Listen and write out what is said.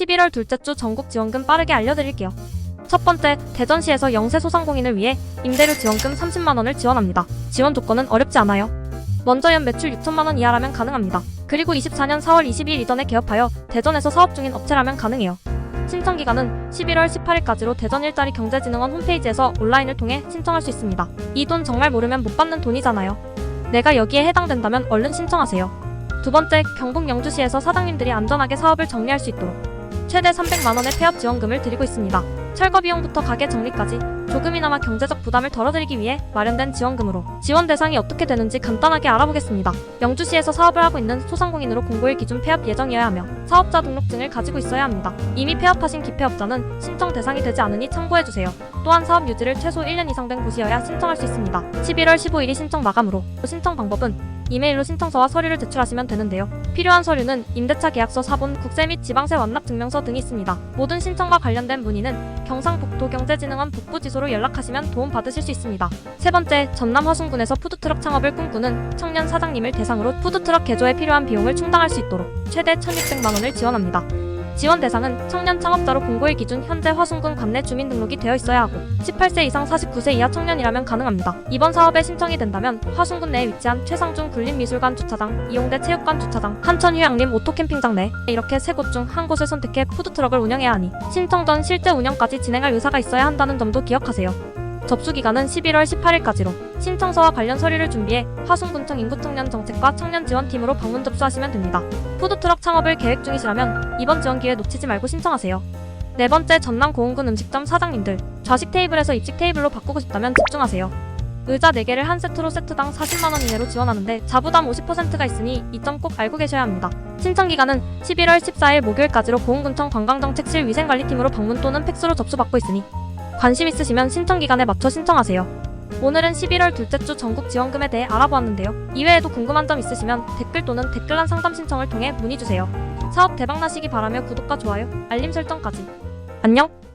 11월 둘째 주 전국 지원금 빠르게 알려드릴게요. 첫 번째, 대전시에서 영세 소상공인을 위해 임대료 지원금 30만 원을 지원합니다. 지원 조건은 어렵지 않아요. 먼저 연 매출 6천만 원 이하라면 가능합니다. 그리고 24년 4월 22일 이전에 개업하여 대전에서 사업 중인 업체라면 가능해요. 신청 기간은 11월 18일까지로 대전 일자리 경제진흥원 홈페이지에서 온라인을 통해 신청할 수 있습니다. 이 돈 정말 모르면 못 받는 돈이잖아요. 내가 여기에 해당된다면 얼른 신청하세요. 두 번째, 경북 영주시에서 사장님들이 안전하게 사업을 정리할 수 있도록 최대 300만 원의 폐업 지원금을 드리고 있습니다. 철거 비용부터 가게 정리까지 조금이나마 경제적 부담을 덜어드리기 위해 마련된 지원금으로 지원 대상이 어떻게 되는지 간단하게 알아보겠습니다. 영주시에서 사업을 하고 있는 소상공인으로 공고일 기준 폐업 예정이어야 하며 사업자 등록증을 가지고 있어야 합니다. 이미 폐업하신 기폐업자는 신청 대상이 되지 않으니 참고해주세요. 또한 사업 유지를 최소 1년 이상 된 곳이어야 신청할 수 있습니다. 11월 15일이 신청 마감으로 신청 방법은 이메일로 신청서와 서류를 제출하시면 되는데요. 필요한 서류는 임대차 계약서 사본, 국세 및 지방세 완납 증명서 등이 있습니다. 모든 신청과 관련된 문의는 경상북도 경제진흥원 북부지소로 연락하시면 도움 받으실 수 있습니다. 세 번째, 전남 화순군에서 푸드트럭 창업을 꿈꾸는 청년 사장님을 대상으로 푸드트럭 개조에 필요한 비용을 충당할 수 있도록 최대 1,600만 원을 지원합니다. 지원 대상은 청년 창업자로 공고일 기준 현재 화순군 관내 주민 등록이 되어 있어야 하고 18세 이상 49세 이하 청년이라면 가능합니다. 이번 사업에 신청이 된다면 화순군 내에 위치한 최상중 군림미술관 주차장, 이용대 체육관 주차장, 한천휴양림 오토캠핑장 내 이렇게 세 곳 중 한 곳을 선택해 푸드트럭을 운영해야 하니 신청 전 실제 운영까지 진행할 의사가 있어야 한다는 점도 기억하세요. 접수 기간은 11월 18일까지로 신청서와 관련 서류를 준비해 화순군청 인구청년 정책과 청년지원팀으로 방문 접수하시면 됩니다. 푸드트럭 창업을 계획 중이시라면 이번 지원 기회 놓치지 말고 신청하세요. 네 번째 전남 고흥군 음식점 사장님들 좌식 테이블에서 입식 테이블로 바꾸고 싶다면 집중하세요. 의자 4개를 한 세트로 세트당 40만원 이내로 지원하는데 자부담 50%가 있으니 이 점 꼭 알고 계셔야 합니다. 신청 기간은 11월 14일 목요일까지로 고흥군청 관광정책실 위생관리팀으로 방문 또는 팩스로 접수받고 있으니 관심 있으시면 신청 기간에 맞춰 신청하세요. 오늘은 11월 둘째 주 전국 지원금에 대해 알아보았는데요. 이외에도 궁금한 점 있으시면 댓글 또는 댓글란 상담 신청을 통해 문의 주세요. 사업 대박 나시기 바라며 구독과 좋아요, 알림 설정까지. 안녕!